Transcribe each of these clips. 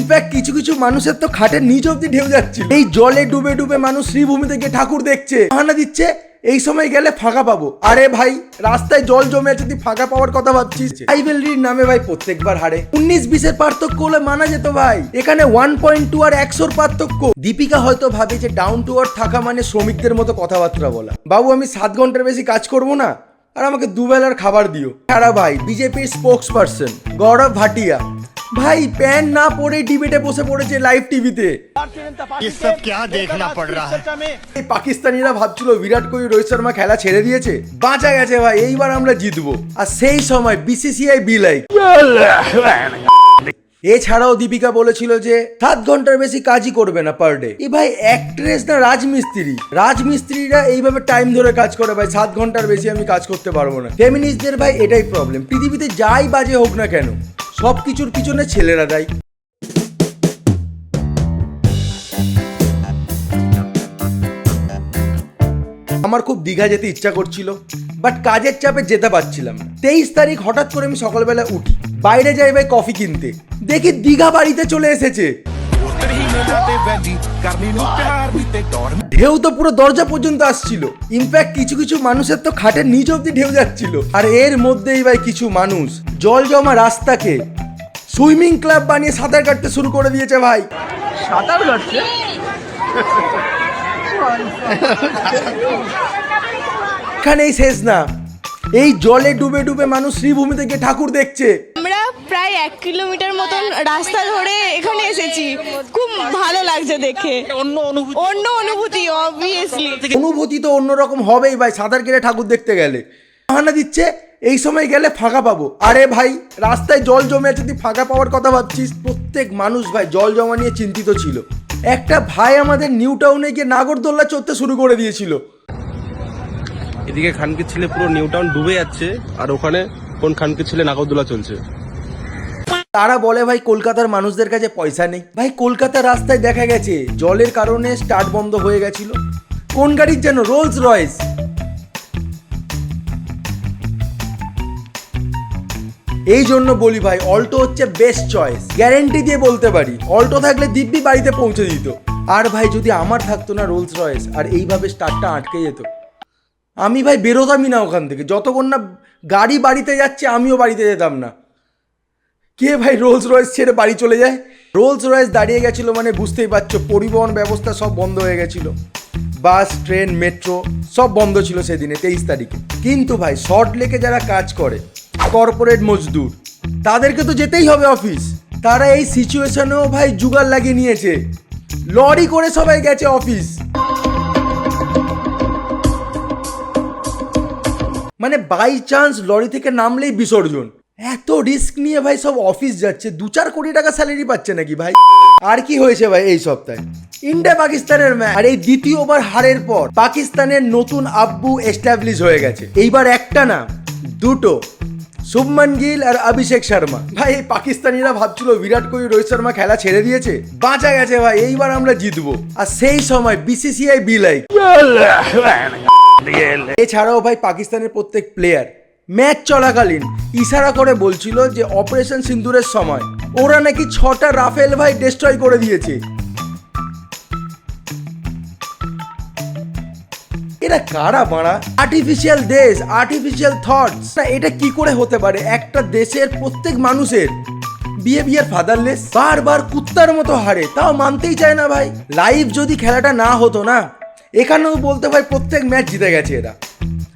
In fact কিছু কিছু মানুষের তো খাটের নিচ অব্দি ঢেউ যাচ্ছে এই জলে ডুবে ডুবে মানুষ শ্রীভূমিতে গিয়ে ঠাকুর দেখছে। বাহানা দিচ্ছে এই সময় গেলে ফাঁকা পাবো। আরে ভাই রাস্তায় জল জমে আছে তুই ফাঁকা পাওয়ার কথা ভাবছিস। রাইভেলরির নামে ভাই প্রত্যেকবার হারে। উনিশ বিশের পার্থক্য হলে মানা যেত ভাই। এখানে ওয়ান পয়েন্ট টু আর একশোর পার্থক্য। দীপিকা হয়তো ভাবে যে ডাউন টু আর থাকা মানে শ্রমিকদের মতো কথাবার্তা বলা। বাবু আমি সাত ঘণ্টার বেশি কাজ করব না? আর আমাকে দুবেলার খাবার দিও। সারা ভাই বিজেপির স্পোক্স পার্সন গৌরব ভাটিয়া। ভাই প্যান না পরে ডিবেটে বসে পড়েছে লাইভ টিভিতে এই পাকিস্তানিরা ভাবছিল বিরাট কোহলি রোহিত শর্মা খেলা ছেড়ে দিয়েছে। বাঁচা গেছে ভাই এইবার আমরা জিতবো। আর সেই সময় বিসিসিআই বিলাই এছাড়াও দীপিকা বলেছিল যে সাত ঘণ্টার বেশি কাজই করবে না পার ডে। এ ভাই অ্যাক্ট্রেস না রাজমিস্ত্রি? রাজমিস্ত্রিরা এইভাবে টাইম ধরে কাজ করে ভাই, সাত ঘণ্টার বেশি আমি কাজ করতে পারব না। ফেমিনিস্টদের ভাই এটাই প্রবলেম পৃথিবীতে যাই বাজে হোক না কেন সব কিছুর পিছনে ছেলেরা দেয়। আমার খুব দীঘা যেতে ইচ্ছা করছিল বাট কাজের চাপে যেতে পারছিলাম তেইশ তারিখ হঠাৎ করে আমি সকালবেলা উঠি। বাইরে যাই ভাই কফি কিনতে। দেখি দীঘা বাড়িতে চলে এসেছে. ঢেউ তো পুরো দরজা পর্যন্ত আসছিল। ইনফ্যাক্ট কিছু কিছু মানুষের তো খাটের নিচ অব্দি ঢেউ যাচ্ছিল। আর এর মধ্যেই ভাই কিছু মানুষ। জল জমা রাস্তাকে। সুইমিং ক্লাব বানিয়ে সাঁতার কাটতে শুরু করে দিয়েছে ভাই। সাঁতার কাটছে? এখানেই শেষ না। এই জলে ডুবে ডুবে মানুষ শ্রীভূমিতে গিয়ে ঠাকুর দেখছে। আমরা প্রায় এক কিলোমিটার মতন রাস্তা ধরে এখানে এসেছি। খুব ভালো লাগছে দেখে। অন্য অনুভূতি। অন্য অনুভূতি অবভিয়াসলি অনুভূতি। তো অন্যরকম হবেই ভাই সাঁতার কেটে ঠাকুর দেখতে গেলে। বাহানা দিচ্ছে এই সময় গেলে ফাঁকা পাবো। আরে ভাই রাস্তায় জল জমে আছে তুই ফাঁকা পাওয়ার কথা ভাবছিস প্রত্যেক মানুষ ভাই জল জমা নিয়ে চিন্তিত ছিল। একটা ভাই আমাদের নিউ টাউনে গিয়ে নাগরদোল্লা চড়তে শুরু করে দিয়েছিল। এদিকে খানকির ছেলে পুরো নিউ টাউন ডুবে যাচ্ছে আর ওখানে কোন খানকির ছেলে নাগরদোলা চলছে? তারা বলে, ভাই, কলকাতার মানুষদের কাছে পয়সা নেই। ভাই, কলকাতার রাস্তায় দেখা গেছে, জলের কারণে স্টার্ট বন্ধ হয়ে গেছিল। কোন গাড়ির যেন রোলস রয়েস এই জন্য বলি, ভাই অল্টো হচ্ছে বেস্ট চয়েস গ্যারেন্টি দিয়ে বলতে পারি অল্টো থাকলে দিব্যি বাড়িতে পৌঁছে দিত। আর ভাই, যদি আমার থাকতো না রোলস রয়েস আর এইভাবে স্টার্টটা আটকে যেত। আমি ভাই বেরোতামই না ওখান থেকে। যতক্ষণ না গাড়ি বাড়িতে যাচ্ছে, আমিও বাড়িতে যেতাম না। কে ভাই রোলস রয়েস ছেড়ে বাড়ি চলে যায়? রোলস রয়েস দাঁড়িয়ে গেছিল মানে বুঝতেই পারছ, পরিবহন ব্যবস্থা সব বন্ধ হয়ে গেছিল। বাস, ট্রেন, মেট্রো সব বন্ধ ছিল সেদিনে, তেইশ তারিখে। কিন্তু ভাই শর্ট লেকে যারা কাজ করে কর্পোরেট মজদুর, তাদেরকে তো যেতেই হবে অফিস তারা এই সিচুয়েশনেও ভাই জুগার লাগিয়ে নিয়েছে। লরি করে সবাই গেছে অফিস মানে বাই চান্স লরি থেকে নামলেই বিসর্জন। এত রিস্ক নিয়ে ভাই সব অফিস যাচ্ছে। দু চার কোটি টাকা স্যালারি পাচ্ছে নাকি ভাই? আর কি হয়েছে ভাই এই সপ্তাহে? ইন্ডিয়া পাকিস্তানের ম্যাচ। আর এই দ্বিতীয় ওভার হারের পর পাকিস্তানের নতুন আব্বু এস্টাবলিশ হয়ে গেছে। এইবার একটা না দুটো শুভমান গিল আর অভিষেক শর্মা। ভাই এই পাকিস্তানিরা ভাবছিল বিরাট কোহলি রোহিত শর্মা খেলা ছেড়ে দিয়েছে। বাঁচা গেছে ভাই এইবার আমরা জিতবো। আর সেই সময় বিসিসিআই বিলাই এছাড়াও ভাই পাকিস্তানের প্রত্যেক প্লেয়ার ম্যাচ চলাকালীন ইশারা করে বলছিল যে অপারেশন সিন্দুরের সময়। ওরা নাকি ছটা রাফেল ভাই ডিস্ট্রয় করে দিয়েছে। এরা কারা মারা? আর্টিফিশিয়াল দেশ আর্টিফিশিয়াল থটস এটা কি করে হতে পারে? একটা দেশের প্রত্যেক মানুষের বিহেভিয়ার ফাদারলেস বারবার কুত্তার মতো হারে। তাও মানতেই চায় না ভাই। লাইভ যদি খেলাটা না হতো না, এখানেও বলতে ভাই প্রত্যেক ম্যাচ জিতে গেছে এরা।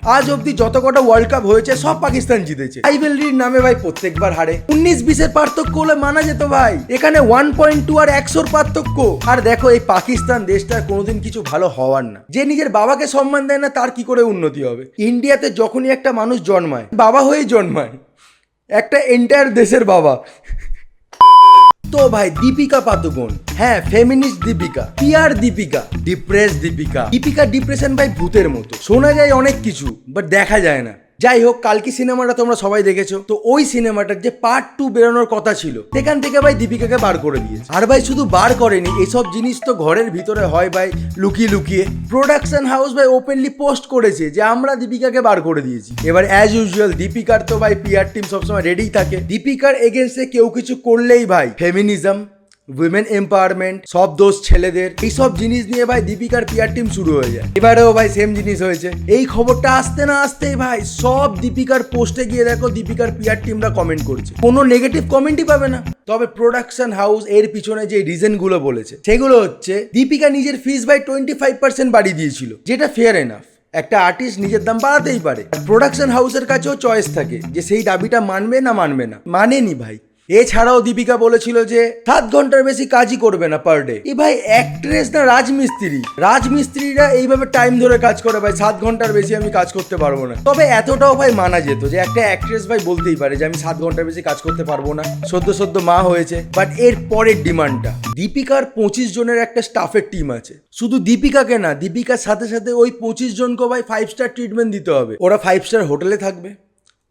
আজ অব্দি যত কটা ওয়ার্ল্ড কাপ হয়েছে, সব পাকিস্তান জিতেছে। রাইভেলরির নামে ভাই প্রত্যেকবার হারে। উনিশ বিশের পার্থক্য হলে মানা যেত ভাই। এখানে ওয়ান পয়েন্ট টু আর একশোর পার্থক্য। আর দেখো, এই পাকিস্তান দেশটার কোনোদিন কিছু ভালো হওয়ার না। যে নিজের বাবাকে সম্মান দেয় না, তার কি করে উন্নতি হবে? ইন্ডিয়াতে যখনই একটা মানুষ জন্মায়, বাবা হয়েই জন্মায়। একটা এন্টায়ার দেশের বাবা। তো ভাই দীপিকা পাদুকোন। হ্যাঁ ফেমিনিস্ট দীপিকা পিয়ার দীপিকা ডিপ্রেস দীপিকা। দীপিকা ডিপ্রেশন ভাই ভূতের মতো। শোনা যায় অনেক কিছু বাট দেখা যায় না। যাই হোক, কালকে সিনেমাটা তোমরা সবাই দেখেছ। তো ওই সিনেমাটার যে পার্ট টু বেরোনোর কথা ছিল, সেখান থেকে ভাই দীপিকাকে বার করে দিয়েছে। আর ভাই শুধু বার করেনি, এসব জিনিস তো ঘরের ভিতরে হয় ভাই, লুকিয়ে লুকিয়ে। প্রোডাকশন হাউস ভাই ওপেনলি পোস্ট করেছে যে আমরা দীপিকাকে বার করে দিয়েছি। এবার অ্যাজ ইউজুয়াল দীপিকার তো ভাই পিআর টিম সবসময় রেডি থাকে। দীপিকার এগেনস্টে কেউ কিছু করলেই ভাই ফেমিনিজম উইমেন এম্পাওয়ারমেন্ট সব দোষ ছেলেদের, এইসব জিনিস নিয়ে ভাই দীপিকার পিয়ার টিম শুরু হয়ে যায়। এবারেও ভাই সেম জিনিস হয়েছে। এই খবরটা আসতে না আসতেই ভাই সব দীপিকার পোস্টে গিয়ে দেখো দীপিকার পিয়ার টিমরা কমেন্ট করছে। কোনো নেগেটিভ কমেন্টই পাবে না। তবে প্রোডাকশন হাউস এর পিছনে যে রিজনগুলো বলেছে, সেগুলো হচ্ছে দীপিকা নিজের fees by twenty five percent বাড়িয়ে দিয়েছিল, যেটা ফেয়ার এনাফ একটা আর্টিস্ট নিজের দাম বাড়াতেই পারে। প্রোডাকশন হাউসের কাছেও চয়েস থাকে যে সেই দাবিটা মানবে না মানবে না। মানেনি ভাই। এছাড়াও দীপিকা বলেছিল যে সাত ঘণ্টার বেশি কাজই করবে না পার ডে এ ভাই অ্যাক্ট্রেস না রাজমিস্ত্রি। রাজমিস্ত্রিরা এইভাবে টাইম ধরে কাজ করে ভাই, সাত ঘণ্টার বেশি আমি কাজ করতে পারব না। তবে এতটাও ভাই মানা যেত যে একটা অ্যাক্ট্রেস ভাই বলতেই পারে যে আমি সাত ঘণ্টার বেশি কাজ করতে পারব না। সদ্য সদ্য মা হয়েছে বাট এর পরের ডিমান্ডটা দীপিকার পঁচিশ জনের একটা স্টাফের টিম আছে। শুধু দীপিকাকে না, দীপিকার সাথে সাথে ওই পঁচিশ জনকে ভাই ফাইভ স্টার ট্রিটমেন্ট দিতে হবে। ওরা ফাইভ স্টার হোটেলে থাকবে।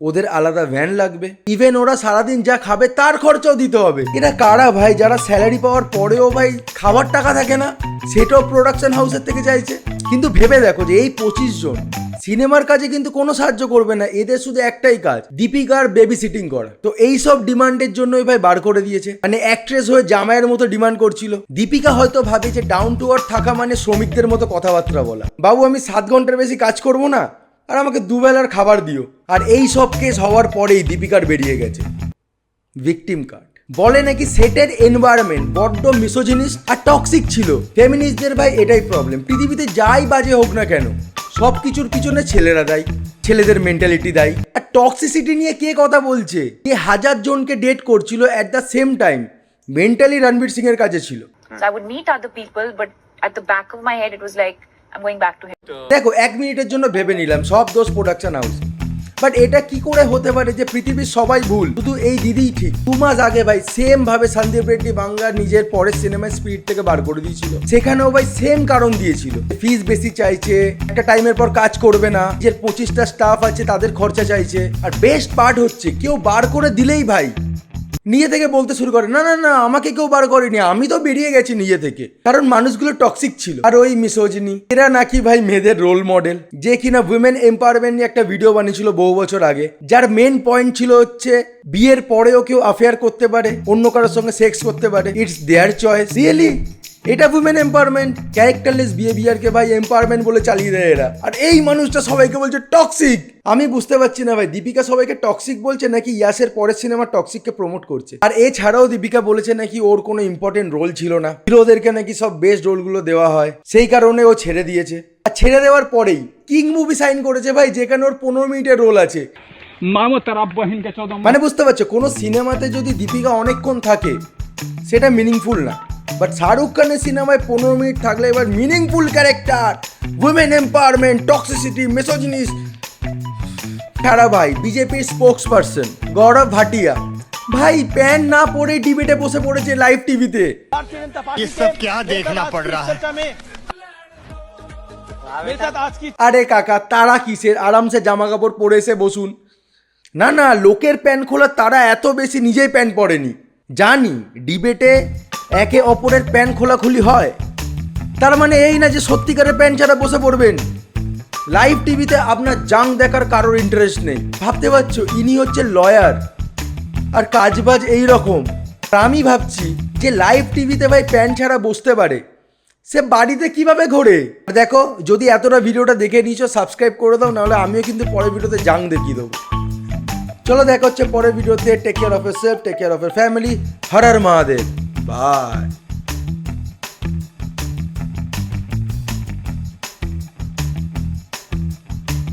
ওদের আলাদা ভ্যান লাগবে। ইভেন ওরা সারাদিন যা খাবে তার খরচাও দিতে হবে। এরা কারা ভাই? যারা স্যালারি পাওয়ার পরেও ভাই খাবার টাকা থাকে না, সেটাও প্রোডাকশন হাউসের থেকে চাইছে। কিন্তু ভেবে দেখো যে এই পঁচিশ জন সিনেমার কাজে কিন্তু কোনো সাহায্য করবে না। এদের শুধু একটাই কাজ দীপিকার বেবি সিটিং করা। তো এই সব ডিমান্ডের জন্যই ভাই বার করে দিয়েছে। মানে অ্যাক্ট্রেস হয়ে জামাইয়ের মতো ডিমান্ড করছিল। দীপিকা হয়তো ভাবে যে ডাউন টু আর্থ থাকা মানে শ্রমিকদের মতো কথাবার্তা বলা। বাবু, আমি সাত ঘণ্টার বেশি কাজ করব না? আর আমাকে দুবেলার খাবার দিও। আর এই সব কেস হওয়ার পরেই দীপিকার বেরিয়ে গেছে। ভিকটিম কার্ড বলে নাকি সেটের এনভায়রনমেন্ট বড্ড মিসোজিনিস আর টক্সিক ছিল। ফেমিনিস্টদের ভাই এটাই প্রবলেম পৃথিবীতে যাই বাজে হোক না কেন সব কিছুর পিছনে ছেলেরা দেয় ছেলেদের মেন্টালিটি দেয়। আর টক্সিসিটি নিয়ে কে কথা বলছে? কে হাজার জনকে ডেট করছিল at the same time mentally Ranveer Singh এর কাছে ছিল। I would meet other people, but at the back of my head, it was like, দেখো, এক মিনিটের জন্য ভেবে নিলাম, সব দোষ প্রোডাকশন হাউস বাট এটা কি করে হতে পারে যে পৃথিবীর সবাই ভুল? শুধু এই দিদিই ঠিক। দু মাস আগে ভাই সেম ভাবে সন্দীপ রেড্ডি বাংলা নিজের পরের সিনেমায় স্পিড থেকে বার করে দিয়েছিল। সেখানেও ভাই সেম কারণ দিয়েছিল। ফিস বেশি চাইছে, একটা টাইমের পর কাজ করবে না, নিজের পঁচিশটা স্টাফ আছে, তাদের খরচা চাইছে। আর বেস্ট পার্ট হচ্ছে, কেউ বার করে দিলেই ভাই। নিজে থেকে বলতে শুরু করে, না না না, আমাকে কেউ বার করেনি, আমি তো বেরিয়ে গেছি নিজে থেকে। কারণ মানুষগুলো টক্সিক ছিল। আর ওই মিসোজিনি এরা নাকি ভাই মেয়েদের রোল মডেল যে কিনা উইমেন এম্পাওয়ারমেন্ট নিয়ে একটা ভিডিও বানিয়েছিল বহু বছর আগে, যার মেন পয়েন্ট ছিল হচ্ছে বিয়ের পরেও কেউ অ্যাফেয়ার করতে পারে, অন্য কারোর সঙ্গে সেক্স করতে পারে ইটস দেয়ার চয়েস রিয়েলি এটা উমেন এম্পাওয়ারমেন্ট ক্যারেক্টারলেস বিহেভিয়ারকে ভাই এম্পাওয়ারমেন্ট বলে চালিয়ে দেয় এরা। আর এই মানুষটা সবাইকে বলছে টক্সিক আমি বুঝতে পারছি না ভাই দীপিকা সবাইকে টক্সিক বলছে নাকি ইয়াসের পরের সিনেমা টক্সিককে প্রমোট করছে? আর এছাড়াও দীপিকা বলেছে নাকি ওর কোনো ইম্পর্টেন্ট রোল ছিল না। হিরোদেরকে নাকি সব বেস্ট রোলগুলো দেওয়া হয়। সেই কারণে ও ছেড়ে দিয়েছে। আর ছেড়ে দেওয়ার পরেই কিং মুভি সাইন করেছে ভাই যেখানে ওর পনেরো মিনিটের রোল আছে। মানে বুঝতে পারছ কোনো সিনেমাতে যদি দীপিকা অনেকক্ষণ থাকে সেটা মিনিংফুল না। বাট শাহরুখ খানের সিনেমায় পনেরো মিনিট থাকলে এবার meaningful character women empowerment toxicity misogynist ঠারা ভাই বিজেপির স্পোক্স পারসন গৌরব ভাটিয়া। ভাই প্যান না পরে ডিবেটে বসে পড়েছে লাইভ টিভিতে আরে কাকা তারা কিসের? আরামসে জামা কাপড় পরে এসে বসুন। না না লোকের প্যান্ট খোলা তারা এত বেশি নিজেই প্যান পরেনি। জানি ডিবেটে একে অপরের প্যান্ট খোলাখুলি হয়। তার মানে এই না যে সত্যিকারের প্যান্ট ছাড়া বসে পড়বেন। লাইভ টিভিতে আপনার জাং দেখার কারোর ইন্টারেস্ট নেই। ভাবতে পারছ, ইনি হচ্ছে লয়ার আর কাজবাজ এই রকম আমি ভাবছি যে লাইভ টিভিতে ভাই প্যান্ট ছাড়া বসতে পারে। সে বাড়িতে কীভাবে ঘোরে? দেখো, যদি এতটা ভিডিওটা দেখে নিয়েছো সাবস্ক্রাইব করে দাও, নাহলে আমিও কিন্তু পরের ভিডিওতে জাং দেখিয়ে দেবো। চলো দেখা হচ্ছে পরের ভিডিওতে। টেক কেয়ার অফ এর সেলফ টেক কেয়ার অফ এর ফ্যামিলি হরার মহাদেব। বাই